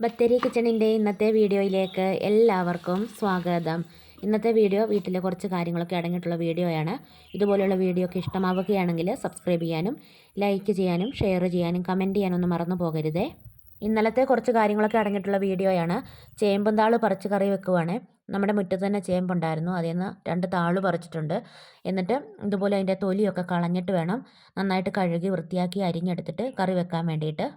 ബത്തേരി കിച്ചണിന്റെ ഇന്നത്തെ വീഡിയോയിലേക്ക് എല്ലാവർക്കും സ്വാഗതം. ഇന്നത്തെ വീഡിയോ വീട്ടിലെ കുറച്ച് കാര്യങ്ങളൊക്കെ അടങ്ങിയിട്ടുള്ള വീഡിയോയാണ്. ഇതുപോലെയുള്ള വീഡിയോ ഒക്കെ ഇഷ്ടമാവുകയാണെങ്കിൽ സബ്സ്ക്രൈബ് ചെയ്യാനും ലൈക്ക് ചെയ്യാനും ഷെയർ ചെയ്യാനും കമന്റ് ചെയ്യാനൊന്നും മറന്നു പോകരുതേ. ഇന്നലത്തെ കുറച്ച് കാര്യങ്ങളൊക്കെ അടങ്ങിയിട്ടുള്ള വീഡിയോയാണ്. ചേമ്പും താൾ പറിച്ച് കറി വെക്കുവാണ്. നമ്മുടെ മുറ്റത്ത് തന്നെ ചേമ്പുണ്ടായിരുന്നു. അതിൽ നിന്ന് രണ്ട് താൾ പറിച്ചിട്ടുണ്ട്. എന്നിട്ട് ഇതുപോലെ അതിന്റെ തൊലിയൊക്കെ കളഞ്ഞിട്ട് വേണം നന്നായിട്ട് കഴുകി വൃത്തിയാക്കി അരിഞ്ഞെടുത്തിട്ട് കറി വെക്കാൻ വേണ്ടിയിട്ട്.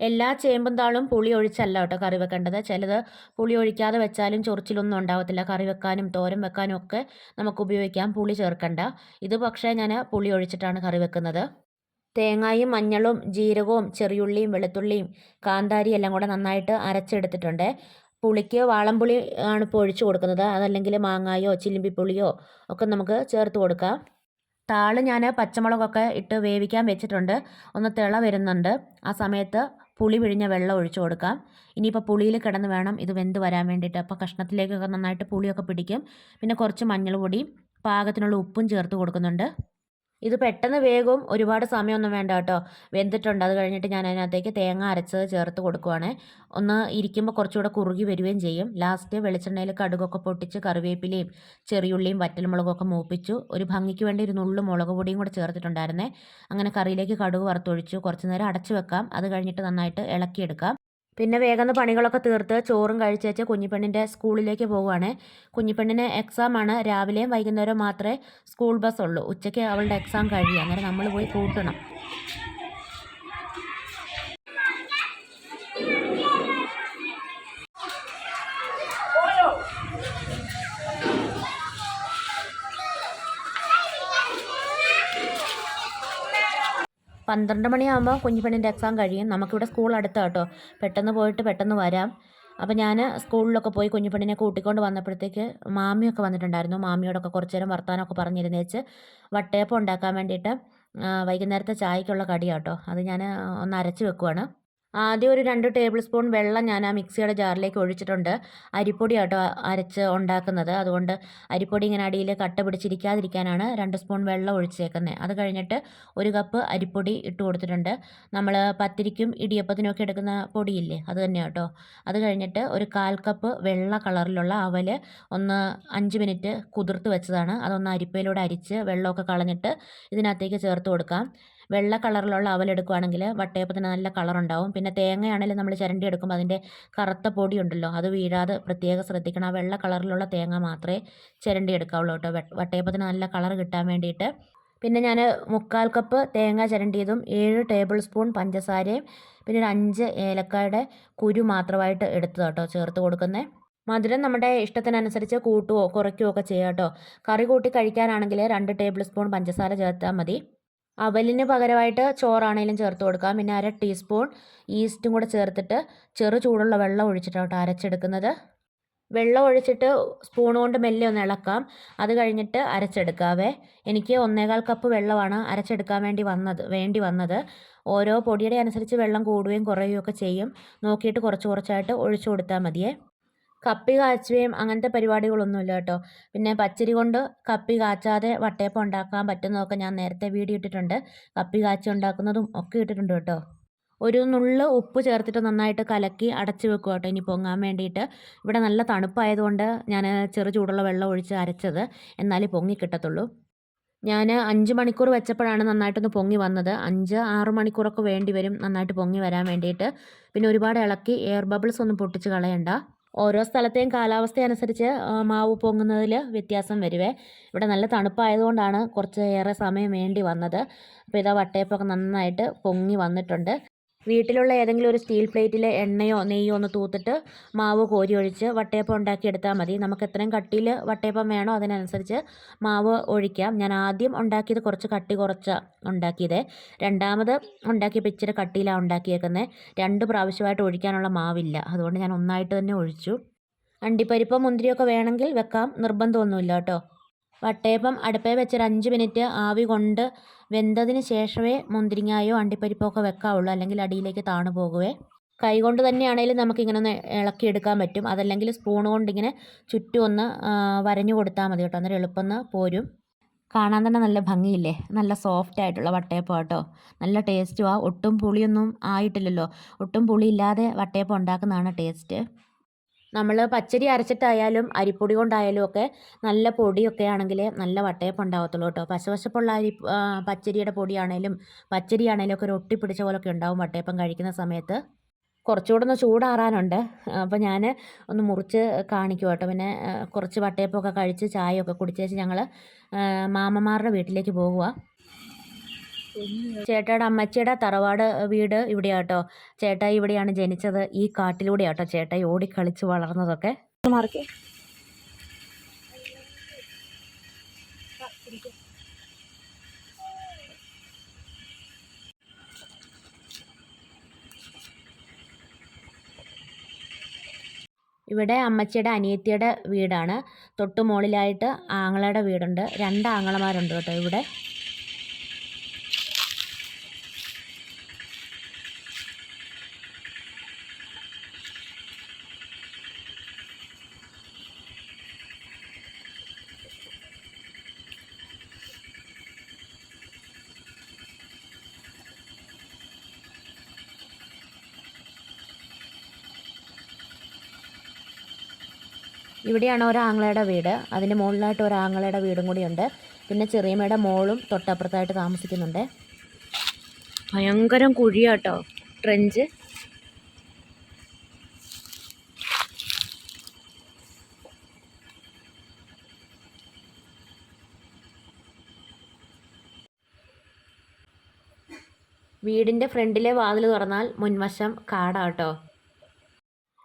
എല്ലാ ചേമ്പും താളും പുളി ഒഴിച്ചല്ല കേട്ടോ കറി വെക്കേണ്ടത്. ചിലത് പുളി ഒഴിക്കാതെ വെച്ചാലും ചൊറിച്ചിലൊന്നും ഉണ്ടാവത്തില്ല. കറി വെക്കാനും തോരൻ വെക്കാനും ഒക്കെ നമുക്ക് ഉപയോഗിക്കാം. പുളി ചേർക്കണ്ട. ഇത് പക്ഷേ ഞാൻ പുളി ഒഴിച്ചിട്ടാണ് കറി വെക്കുന്നത്. തേങ്ങയും മഞ്ഞളും ജീരകവും ചെറിയുള്ളിയും വെളുത്തുള്ളിയും കാന്താരി എല്ലാം കൂടെ നന്നായിട്ട് അരച്ചെടുത്തിട്ടുണ്ട്. പുളിക്ക് വാളംപുളി ആണ് ഇപ്പോൾ ഒഴിച്ചു കൊടുക്കുന്നത്. അതല്ലെങ്കിൽ മാങ്ങായോ ചില്ലിമ്പിപ്പുളിയോ ഒക്കെ നമുക്ക് ചേർത്ത് കൊടുക്കാം. താൾ ഞാൻ പച്ചമുളകൊക്കെ ഇട്ട് വേവിക്കാൻ വെച്ചിട്ടുണ്ട്. ഒന്ന് തിള വരുന്നുണ്ട്. ആ സമയത്ത് പുളി പിഴിഞ്ഞ വെള്ളം ഒഴിച്ചു കൊടുക്കാം. ഇനിയിപ്പോൾ പുളിയിൽ കിടന്ന് വേണം ഇത് വെന്ത് വരാൻ വേണ്ടിയിട്ട്. അപ്പോൾ കഷ്ണത്തിലേക്കൊക്കെ നന്നായിട്ട് പുളിയൊക്കെ പിടിക്കും. പിന്നെ കുറച്ച് മഞ്ഞൾപ്പൊടി പാകത്തിനുള്ള ഉപ്പും ചേർത്ത് കൊടുക്കുന്നുണ്ട്. ഇത് പെട്ടെന്ന് വേഗവും ഒരുപാട് സമയമൊന്നും വേണ്ട കേട്ടോ. വെന്തിട്ടുണ്ട്. അത് കഴിഞ്ഞിട്ട് ഞാൻ അതിനകത്തേക്ക് തേങ്ങ അരച്ചത് ചേർത്ത് കൊടുക്കുവാണ്. ഒന്ന് ഇരിക്കുമ്പോൾ കുറച്ചുകൂടെ കുറുകി വരികയും ചെയ്യും. ലാസ്റ്റ് വെളിച്ചെണ്ണയിൽ കടുകൊക്കെ പൊട്ടിച്ച് കറിവേപ്പിലയും ചെറിയുള്ളിയും വറ്റൽമുളകൊക്കെ മൂപ്പിച്ചു. ഒരു ഭംഗിക്ക് വേണ്ടി ഒരു നുള്ളു മുളക് പൊടിയും കൂടെ ചേർത്തിട്ടുണ്ടായിരുന്നേ. അങ്ങനെ കറിയിലേക്ക് കടുക് വറുത്തൊഴിച്ചു. കുറച്ച് നേരം അടച്ചു വെക്കാം. അത് കഴിഞ്ഞിട്ട് നന്നായിട്ട് ഇളക്കിയെടുക്കാം. പിന്നെ വേഗം പണികളൊക്കെ തീർത്ത് ചോറും കഴിച്ചേച്ച് കുഞ്ഞിപ്പെണ്ണിന്റെ സ്കൂളിലേക്ക് പോവുകയാണ്. കുഞ്ഞിപ്പെണ്ണിന് എക്സാമാണ് രാവിലെയും വൈകുന്നേരവും മാത്രമേ സ്കൂൾ ബസ് ഉള്ളൂ. ഉച്ചയ്ക്ക് അവളുടെ എക്സാം കഴിയും. അങ്ങനെ നമ്മൾ പോയി കൂട്ടണം. പന്ത്രണ്ട് മണിയാകുമ്പോൾ കുഞ്ഞിപ്പെണ്ണിന്റെ എക്സാം കഴിയും. നമുക്കിവിടെ സ്കൂൾ അടുത്താണ് കേട്ടോ പെട്ടെന്ന് പോയിട്ട് പെട്ടെന്ന് വരാം. അപ്പോൾ ഞാൻ സ്കൂളിലൊക്കെ പോയി കുഞ്ഞിപ്പെണ്ണിനെ കൂട്ടിക്കൊണ്ട് വന്നപ്പോഴത്തേക്ക് മാമിയൊക്കെ വന്നിട്ടുണ്ടായിരുന്നു. മാമിയോടൊക്കെ കുറച്ച് നേരം വർത്താനമൊക്കെ പറഞ്ഞിരുന്നേച്ച് വട്ടയപ്പം ഉണ്ടാക്കാൻ വേണ്ടിയിട്ട് വൈകുന്നേരത്തെ ചായക്കുള്ള കടിയാട്ടോ അത് ഞാൻ ഒന്ന് അരച്ച് വെക്കുവാണ്. ആദ്യം ഒരു രണ്ട് ടേബിൾ സ്പൂൺ വെള്ളം ഞാൻ ആ മിക്സിയുടെ ജാറിലേക്ക് ഒഴിച്ചിട്ടുണ്ട്. അരിപ്പൊടി ആട്ടോ അരച്ച് ഉണ്ടാക്കുന്നത്. അതുകൊണ്ട് അരിപ്പൊടി ഇങ്ങനെ അടിയിൽ കട്ട പിടിച്ചിരിക്കാതിരിക്കാനാണ് രണ്ട് സ്പൂൺ വെള്ളം ഒഴിച്ചേക്കുന്നത് അത് കഴിഞ്ഞിട്ട് ഒരു കപ്പ് അരിപ്പൊടി ഇട്ട് കൊടുത്തിട്ടുണ്ട്. നമ്മൾ പത്തിരിക്കും ഇടിയപ്പത്തിനൊക്കെ എടുക്കുന്ന പൊടിയില്ലേ? അത് തന്നെ കേട്ടോ അത് കഴിഞ്ഞിട്ട് ഒരു കാൽ കപ്പ് വെള്ള കളറിലുള്ള അവൽ ഒന്ന് അഞ്ച് മിനിറ്റ് കുതിർത്ത് വെച്ചതാണ്. അതൊന്ന് അരിപ്പയിലൂടെ അരിച്ച് വെള്ളമൊക്കെ കളഞ്ഞിട്ട് ഇതിനകത്തേക്ക് ചേർത്ത് കൊടുക്കാം. വെള്ള കളറിലുള്ള അവലെടുക്കുകയാണെങ്കിൽ വട്ടയപ്പത്തിന് നല്ല കളറുണ്ടാവും. പിന്നെ തേങ്ങയാണെങ്കിലും നമ്മൾ ചിരണ്ടി എടുക്കുമ്പോൾ അതിന്റെ കറുത്ത പൊടി ഉണ്ടല്ലോ അത് വീഴാതെ പ്രത്യേകം ശ്രദ്ധിക്കണം. ആ വെള്ള കളറിലുള്ള തേങ്ങ മാത്രമേ ചിരണ്ടി എടുക്കാവുള്ളൂ കേട്ടോ. വട്ടയപ്പത്തിന് നല്ല കളർ കിട്ടാൻ വേണ്ടിയിട്ട്. പിന്നെ ഞാൻ മുക്കാൽ കപ്പ് തേങ്ങ ചിരണ്ടിയതും ഏഴ് ടേബിൾ സ്പൂൺ പഞ്ചസാരയും പിന്നെ ഒരു അഞ്ച് ഏലക്കായുടെ കുരു മാത്രമായിട്ട് എടുത്തു കേട്ടോ ചേർത്ത് കൊടുക്കുന്നത്. മധുരം നമ്മുടെ ഇഷ്ടത്തിനനുസരിച്ച് കൂട്ടുകയോ കുറയ്ക്കുകയോ ഒക്കെ ചെയ്യാം കേട്ടോ. കറി കൂട്ടി കഴിക്കാനാണെങ്കിൽ രണ്ട് ടേബിൾ സ്പൂൺ പഞ്ചസാര ചേർത്താൽ മതി. അവലിന് പകരമായിട്ട് ചോറാണെങ്കിലും ചേർത്ത് കൊടുക്കാം. പിന്നെ അര ടീസ്പൂൺ ഈസ്റ്റും കൂടെ ചേർത്തിട്ട് ചെറു ചൂടുള്ള വെള്ളം ഒഴിച്ചിട്ടാണ് കേട്ടോ അരച്ചെടുക്കുന്നത്. വെള്ളം ഒഴിച്ചിട്ട് സ്പൂൺ കൊണ്ട് മെല്ലെ ഒന്ന് ഇളക്കാം. അത് കഴിഞ്ഞിട്ട് അരച്ചെടുക്കാവേ. എനിക്ക് ഒന്നേകാൽ കപ്പ് വെള്ളമാണ് അരച്ചെടുക്കാൻ വേണ്ടി വന്നത് വേണ്ടി വന്നത്. ഓരോ പൊടിയുടെ അനുസരിച്ച് വെള്ളം കൂടുകയും കുറയുകയും ഒക്കെ ചെയ്യും. നോക്കിയിട്ട് കുറച്ച് കുറച്ചായിട്ട് ഒഴിച്ചു കൊടുത്താൽ മതിയേ. കപ്പി കാച്ചുകയും അങ്ങനത്തെ പരിപാടികളൊന്നുമില്ല കേട്ടോ. പിന്നെ പച്ചരി കൊണ്ട് കപ്പി കാച്ചാതെ വട്ടയപ്പം ഉണ്ടാക്കാൻ പറ്റുന്നതൊക്കെ ഞാൻ നേരത്തെ വീഡിയോ ഇട്ടിട്ടുണ്ട്. കപ്പി കാച്ചി ഉണ്ടാക്കുന്നതും ഒക്കെ ഇട്ടിട്ടുണ്ട് കേട്ടോ. ഒരു നുള്ള് ഉപ്പ് ചേർത്തിട്ട് നന്നായിട്ട് കലക്കി അടച്ച് വെക്കുക കേട്ടോ. ഇനി പൊങ്ങാൻ വേണ്ടിയിട്ട്. ഇവിടെ നല്ല തണുപ്പായതുകൊണ്ട് ഞാൻ ചെറു ചൂടുള്ള വെള്ളം ഒഴിച്ച് അരച്ചത്. എന്നാലേ പൊങ്ങി കിട്ടത്തുള്ളൂ. ഞാൻ അഞ്ച് മണിക്കൂർ വെച്ചപ്പോഴാണ് നന്നായിട്ടൊന്ന് പൊങ്ങി വന്നത്. അഞ്ച് ആറ് മണിക്കൂറൊക്കെ വേണ്ടി വരും നന്നായിട്ട് പൊങ്ങി വരാൻ വേണ്ടിയിട്ട്. പിന്നെ ഒരുപാട് ഇളക്കി എയർ ബബിൾസ് ഒന്നും പൊട്ടിച്ച് കളയണ്ട. ഓരോ സ്ഥലത്തെയും കാലാവസ്ഥ അനുസരിച്ച് മാവ് പൊങ്ങുന്നതിൽ വ്യത്യാസം വരുവേ. ഇവിടെ നല്ല തണുപ്പായതുകൊണ്ടാണ് കുറച്ച് ഏറെ സമയം വേണ്ടി വന്നത്. അപ്പോൾ ഇതാ വട്ടയപ്പമൊക്കെ നന്നായിട്ട് പൊങ്ങി വന്നിട്ടുണ്ട്. വീട്ടിലുള്ള ഏതെങ്കിലും ഒരു സ്റ്റീൽ പ്ലേറ്റിൽ എണ്ണയോ നെയ്യോ ഒന്ന് തൂത്തിട്ട് മാവ് കോരി ഒഴിച്ച് വട്ടയപ്പം ഉണ്ടാക്കിയെടുത്താൽ മതി. നമുക്ക് എത്രയും കട്ടിയിൽ വട്ടയപ്പം വേണോ അതിനനുസരിച്ച് മാവ് ഒഴിക്കാം. ഞാൻ ആദ്യം ഉണ്ടാക്കിയത് കുറച്ച് കട്ടി കുറച്ച് ഉണ്ടാക്കിയത്. രണ്ടാമത് ഉണ്ടാക്കിയപ്പോൾ ഇച്ചിരി കട്ടിയിലാണ് ഉണ്ടാക്കിയേക്കുന്നത് രണ്ട് പ്രാവശ്യമായിട്ട് ഒഴിക്കാനുള്ള മാവില്ല. അതുകൊണ്ട് ഞാൻ ഒന്നായിട്ട് തന്നെ ഒഴിച്ചു. അണ്ടിപ്പരിപ്പോ മുന്തിരിയൊക്കെ വേണമെങ്കിൽ വെക്കാം. നിർബന്ധമൊന്നുമില്ല കേട്ടോ. വട്ടയപ്പം അടുപ്പേ വെച്ചൊരു അഞ്ച് മിനിറ്റ് ആവി കൊണ്ട് വെന്തതിന് ശേഷമേ മുന്തിരിങ്ങായോ അണ്ടിപ്പരിപ്പോ ഒക്കെ വെക്കാവുള്ളൂ. അല്ലെങ്കിൽ അടിയിലേക്ക് താണു പോകുവേ. കൈകൊണ്ട് തന്നെയാണെങ്കിലും നമുക്കിങ്ങനെ ഒന്ന് ഇളക്കിയെടുക്കാൻ പറ്റും. അതല്ലെങ്കിൽ സ്പൂൺ കൊണ്ടിങ്ങനെ ചുറ്റും ഒന്ന് വരഞ്ഞു കൊടുത്താൽ മതി കേട്ടോ. അന്നേരം എളുപ്പം പോരും. കാണാൻ തന്നെ നല്ല ഭംഗിയില്ലേ? നല്ല സോഫ്റ്റ് ആയിട്ടുള്ള വട്ടയപ്പം കേട്ടോ നല്ല ടേസ്റ്റുമാണ് ഒട്ടും പുളിയൊന്നും ആയിട്ടില്ലല്ലോ. ഒട്ടും പുളിയില്ലാതെ വട്ടയപ്പം ഉണ്ടാക്കുന്നതാണ് ടേസ്റ്റ് നമ്മൾ പച്ചരി അരച്ചിട്ടായാലും അരിപ്പൊടി കൊണ്ടായാലും ഒക്കെ നല്ല പൊടിയൊക്കെ ആണെങ്കിൽ നല്ല വട്ടയപ്പം ഉണ്ടാകത്തുള്ളൂ കേട്ടോ. പശവശപ്പുള്ള അരി പച്ചരിയുടെ പൊടിയാണേലും പച്ചരി ആണേലും ഒക്കെ ഒരു ഒട്ടിപ്പിടിച്ച പോലൊക്കെ ഉണ്ടാവും വട്ടയപ്പം കഴിക്കുന്ന സമയത്ത്. കുറച്ചുകൂടെ ഒന്ന് ചൂടാറാനുണ്ട്. അപ്പോൾ ഞാൻ ഒന്ന് മുറിച്ച് കാണിക്കും കേട്ടോ. പിന്നെ കുറച്ച് വട്ടയപ്പമൊക്കെ കഴിച്ച് ചായയൊക്കെ കുടിച്ചേച്ച് ഞങ്ങൾ മാമന്മാരുടെ വീട്ടിലേക്ക് പോകുക ചേട്ടായുടെ അമ്മച്ചിയുടെ തറവാട് വീട് ഇവിടെയാട്ടോ. ചേട്ടാ ചേട്ടായി ഇവിടെയാണ് ജനിച്ചത്. ഈ കാട്ടിലൂടെ ആട്ടോ ചേട്ടായി ഓടിക്കളിച്ച് വളർന്നതൊക്കെ. മാർക്ക്. ഇവിടെ അമ്മച്ചിയുടെ അനിയത്തിയുടെ വീടാണ്. തൊട്ടുമോളിലായിട്ട് ആങ്ങളയുടെ വീടുണ്ട്. രണ്ട് ആങ്ങളമാരുണ്ട് കേട്ടോ ഇവിടെ. ഇവിടെയാണ് ഒരാങ്ങളയുടെ വീട്. അതിന്റെ മുകളിലായിട്ട് ഒരാങ്ങളയുടെ വീടും കൂടിയുണ്ട്. പിന്നെ ചെറിയമ്മയുടെ മോളും തൊട്ടപ്പുറത്തായിട്ട് താമസിക്കുന്നുണ്ട്. ഭയങ്കരം കുഴിയാട്ടോ ട്രെഞ്ച് വീടിന്റെ ഫ്രണ്ടിലെ വാതിൽ തുറന്നാൽ മുൻവശം കാടാട്ടോ.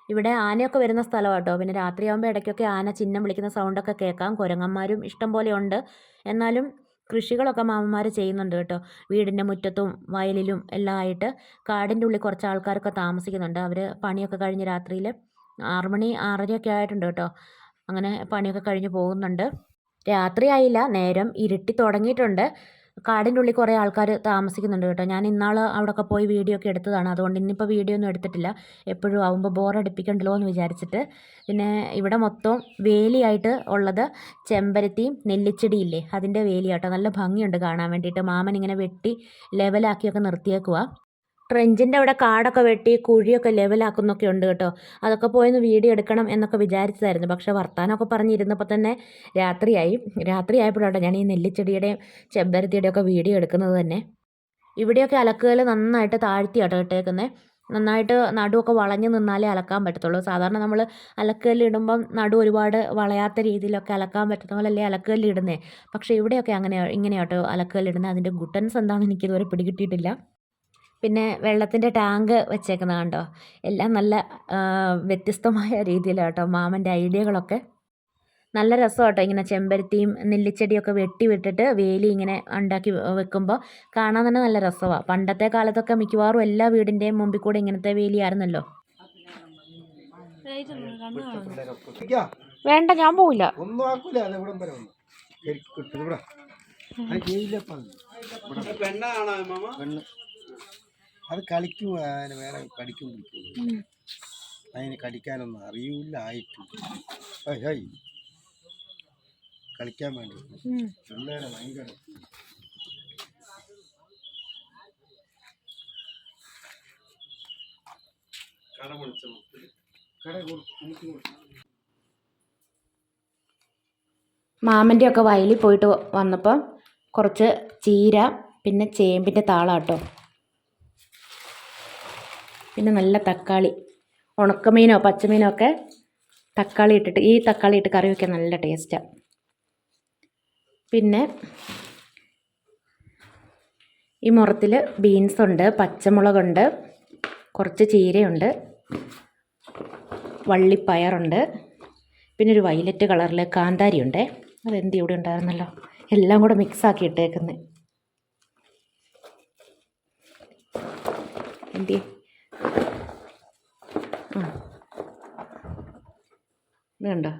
ഇവിടെ ആനയൊക്കെ വരുന്ന സ്ഥലമാട്ടോ പിന്നെ രാത്രിയാകുമ്പോൾ ഇടയ്ക്കൊക്കെ ആന ചിഹ്നം വിളിക്കുന്ന സൗണ്ടൊക്കെ കേൾക്കാം. കുരങ്ങന്മാരും ഇഷ്ടം പോലെ ഉണ്ട്. എന്നാലും കൃഷികളൊക്കെ മാമന്മാർ ചെയ്യുന്നുണ്ട് കേട്ടോ. വീടിന്റെ മുറ്റത്തും വയലിലും എല്ലാം ആയിട്ട് കാടിന്റെ ഉള്ളിൽ കുറച്ച് ആൾക്കാരൊക്കെ താമസിക്കുന്നുണ്ട്. അവർ പണിയൊക്കെ കഴിഞ്ഞ് രാത്രിയിൽ ആറുമണി ആറരയൊക്കെ ആയിട്ടുണ്ട് കേട്ടോ. അങ്ങനെ പണിയൊക്കെ കഴിഞ്ഞ് പോകുന്നുണ്ട്. രാത്രിയായില്ല നേരം ഇരുട്ടി തുടങ്ങിയിട്ടുണ്ട്. കാടിന്റെ ഉള്ളിൽ കുറേ ആൾക്കാർ താമസിക്കുന്നുണ്ട് കേട്ടോ. ഞാൻ ഇന്നാൾ അവിടെയൊക്കെ പോയി വീഡിയോ ഒക്കെ എടുത്തതാണ്. അതുകൊണ്ട് ഇന്നിപ്പോൾ വീഡിയോ ഒന്നും എടുത്തിട്ടില്ല. എപ്പോഴും ആവുമ്പോൾ ബോറടിപ്പിക്കണ്ടല്ലോ എന്ന് വിചാരിച്ചിട്ട്. പിന്നെ ഇവിടെ മൊത്തം വേലിയായിട്ട് ഉള്ളത് ചെമ്പരത്തിയും നെല്ലിച്ചെടിയില്ലേ? അതിന്റെ വേലിയാട്ടോ. നല്ല ഭംഗിയുണ്ട് കാണാൻ വേണ്ടിയിട്ട്. മാമൻ ഇങ്ങനെ വെട്ടി ലെവലാക്കിയൊക്കെ നിർത്തിയേക്കുക ട്രെഞ്ചിന്റെ അവിടെ കാടൊക്കെ വെട്ടി കുഴിയൊക്കെ ലെവലാക്കുന്നൊക്കെ ഉണ്ട് കേട്ടോ. അതൊക്കെ പോയൊന്ന് വീഡിയോ എടുക്കണം എന്നൊക്കെ വിചാരിച്ചതായിരുന്നു. പക്ഷേ വർത്താനമൊക്കെ പറഞ്ഞിരുന്നപ്പോൾ തന്നെ രാത്രിയായി. രാത്രി ആയപ്പോഴാട്ടോ ഞാൻ ഈ നെല്ലിച്ചെടിയുടെയും ചെമ്പരത്തിയുടെയും ഒക്കെ വീഡിയോ എടുക്കുന്നത് തന്നെ. ഇവിടെയൊക്കെ അലക്കുകൾ നന്നായിട്ട് താഴ്ത്തിയാട്ടോ ഇട്ടേക്കുന്നത് നന്നായിട്ട് നടുവൊക്കെ വളഞ്ഞു നിന്നാലേ അലക്കാൻ പറ്റത്തുള്ളൂ. സാധാരണ നമ്മൾ അലക്കല്ല് ഇടുമ്പം നടു ഒരുപാട് വളയാത്ത രീതിയിലൊക്കെ അലക്കാൻ പറ്റുന്ന പോലല്ലേ അല്ലേ ഇടുന്നേ. പക്ഷേ ഇവിടെയൊക്കെ അങ്ങനെ ഇങ്ങനെയാട്ടോ അലക്കല്ല് ഇടുന്നത്. അതിന്റെ ഗുട്ടൻസ് എന്താണെന്ന് എനിക്കിതുവരെ പിടികിട്ടിയിട്ടില്ല. പിന്നെ വെള്ളത്തിന്റെ ടാങ്ക് വെച്ചേക്കുന്നത് കണ്ടോ? എല്ലാം നല്ല വ്യത്യസ്തമായ രീതിയിലാണ് കേട്ടോ മാമന്റെ ഐഡിയകളൊക്കെ. നല്ല രസമാട്ടോ ഇങ്ങനെ ചെമ്പരത്തിയും നെല്ലിച്ചെടിയൊക്കെ വെട്ടി വിട്ടിട്ട് വേലി ഇങ്ങനെ ഉണ്ടാക്കി വെക്കുമ്പോൾ കാണാൻ തന്നെ നല്ല രസമാണ് പണ്ടത്തെ കാലത്തൊക്കെ മിക്കവാറും എല്ലാ വീടിന്റെയും മുമ്പിൽ കൂടെ ഇങ്ങനത്തെ വേലിയായിരുന്നല്ലോ. വേണ്ട ഞാൻ പോവില്ല. ഒന്നും ആക്കൂല അത് ഇവിടം വരെ വന്നു. ശരിക്കും കിട്ടും ഇവിടെ. അത് ചെയ്യില്ലപ്പ അത്. ഇവിടെ പെണ്ണ്. അത് കളിക്കും അതിന് വേറെ കടിക്കും പിടിക്കും അതിന് കടിക്കാനൊന്നും അറിയൂല ആയിട്ടും. ഹൈ ഹൈ കളിക്കാൻ വേണ്ടി. പിള്ളേരെ ഭയങ്കര. മാമന്റെ ഒക്കെ വയലിൽ പോയിട്ട് വന്നപ്പോൾ കുറച്ച് ചീര പിന്നെ ചേമ്പിന്റെ താളാട്ടോ. പിന്നെ നല്ല തക്കാളി ഉണക്കമീനോ പച്ചമീനോ ഒക്കെ തക്കാളി ഇട്ടിട്ട് ഈ തക്കാളി ഇട്ട് കറി വയ്ക്കാൻ നല്ല ടേസ്റ്റാണ് പിന്നെ ഈ മുറത്തിൽ ബീൻസ് ഉണ്ട് പച്ചമുളകുണ്ട് കുറച്ച് ചീരയുണ്ട് വള്ളിപ്പയറുണ്ട് പിന്നെ ഒരു വയലറ്റ് കളറിൽ കാന്താരി ഉണ്ടേ അതെന്ത് ഇവിടെ ഉണ്ടായിരുന്നല്ലോ എല്ലാം കൂടെ മിക്സ് ആക്കി ഇട്ടേക്കുന്നത് എന്തി ആ ഇതുണ്ടോ?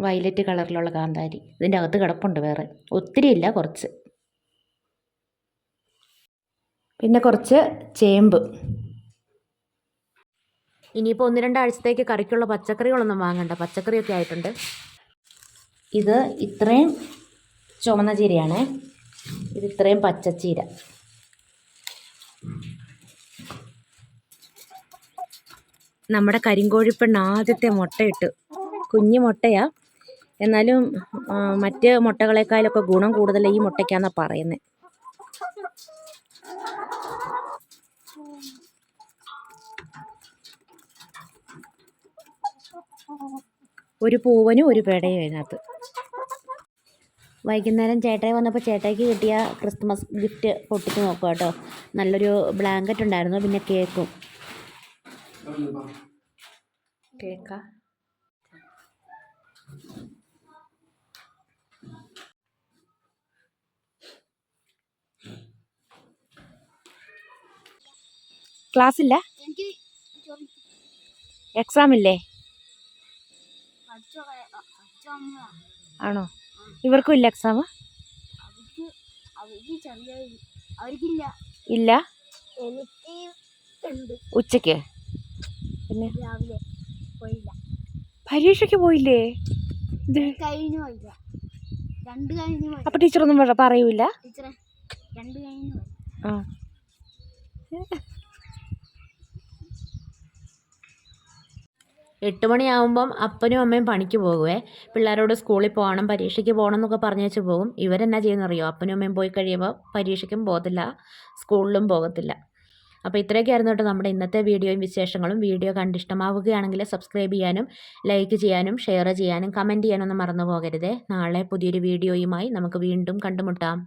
വയലറ്റ് കളറിലുള്ള കാന്താരി. ഇതിന്റെ അകത്ത് കിടപ്പുണ്ട് വേറെ. ഒത്തിരി ഇല്ല കുറച്ച്. പിന്നെ കുറച്ച് ചേമ്പ്. ഇനിയിപ്പോൾ ഒന്ന് രണ്ടാഴ്ചത്തേക്ക് കറിക്കുള്ള പച്ചക്കറികളൊന്നും വാങ്ങണ്ട. പച്ചക്കറിയൊക്കെ ആയിട്ടുണ്ട്. ഇത് ഇത്രയും ചുമന്ന ചീരയാണ്. ഇത് ഇത്രയും പച്ചച്ചീര നമ്മുടെ കരിങ്കോഴിപ്പെണ്ണ് ആദ്യത്തെ മുട്ടയിട്ടു കുഞ്ഞു മുട്ടയാണ് എന്നാലും മറ്റ് മുട്ടകളെക്കാളൊക്കെ ഗുണം കൂടുതൽ ഈ മുട്ടയ്ക്കാന്നാണ് പറയുന്നത് ഒരു പൂവനും ഒരു പേടയും അതിനകത്ത്. വൈകുന്നേരം ചേട്ടായി വന്നപ്പോൾ ചേട്ടായിക്ക് കിട്ടിയ ക്രിസ്മസ് ഗിഫ്റ്റ് പൊട്ടിച്ച് നോക്കുക കേട്ടോ. നല്ലൊരു ബ്ലാങ്കറ്റ് ഉണ്ടായിരുന്നു പിന്നെ കേക്കും. കേക്കാ. ക്ലാസ് ഇല്ല എക്സാം ഇല്ലേ ആണോ? ഇവർക്കും ഇല്ല എക്സാം ഇല്ല? ഉച്ചയ്ക്ക് പിന്നെ? പരീക്ഷയ്ക്ക് പോയില്ലേ? ഇത് അപ്പൊ ടീച്ചറൊന്നും പറ- പറയൂല? ആ. എട്ട് മണിയാവുമ്പം അപ്പനും അമ്മയും പണിക്ക് പോകുവേ. പിള്ളേരോട് സ്കൂളിൽ പോകണം പരീക്ഷയ്ക്ക് പോകണം എന്നൊക്കെ പറഞ്ഞു വെച്ച് പോകും. ഇവരെന്നാ ചെയ്യുന്നറിയോ അപ്പനും അമ്മയും പോയി കഴിയുമ്പോൾ പരീക്ഷയ്ക്കും പോകത്തില്ല സ്കൂളിലും പോകത്തില്ല. അപ്പോൾ ഇത്രയൊക്കെ ആയിരുന്നു കേട്ടോ നമ്മുടെ ഇന്നത്തെ വീഡിയോയും വിശേഷങ്ങളും. വീഡിയോ കണ്ട് ഇഷ്ടമാവുകയാണെങ്കിൽ സബ്സ്ക്രൈബ് ചെയ്യാനും ലൈക്ക് ചെയ്യാനും ഷെയർ ചെയ്യാനും കമന്റ് ചെയ്യാനൊന്നും മറന്നു പോകരുതേ. നാളെ പുതിയൊരു വീഡിയോയുമായി നമുക്ക് വീണ്ടും കണ്ടുമുട്ടാം.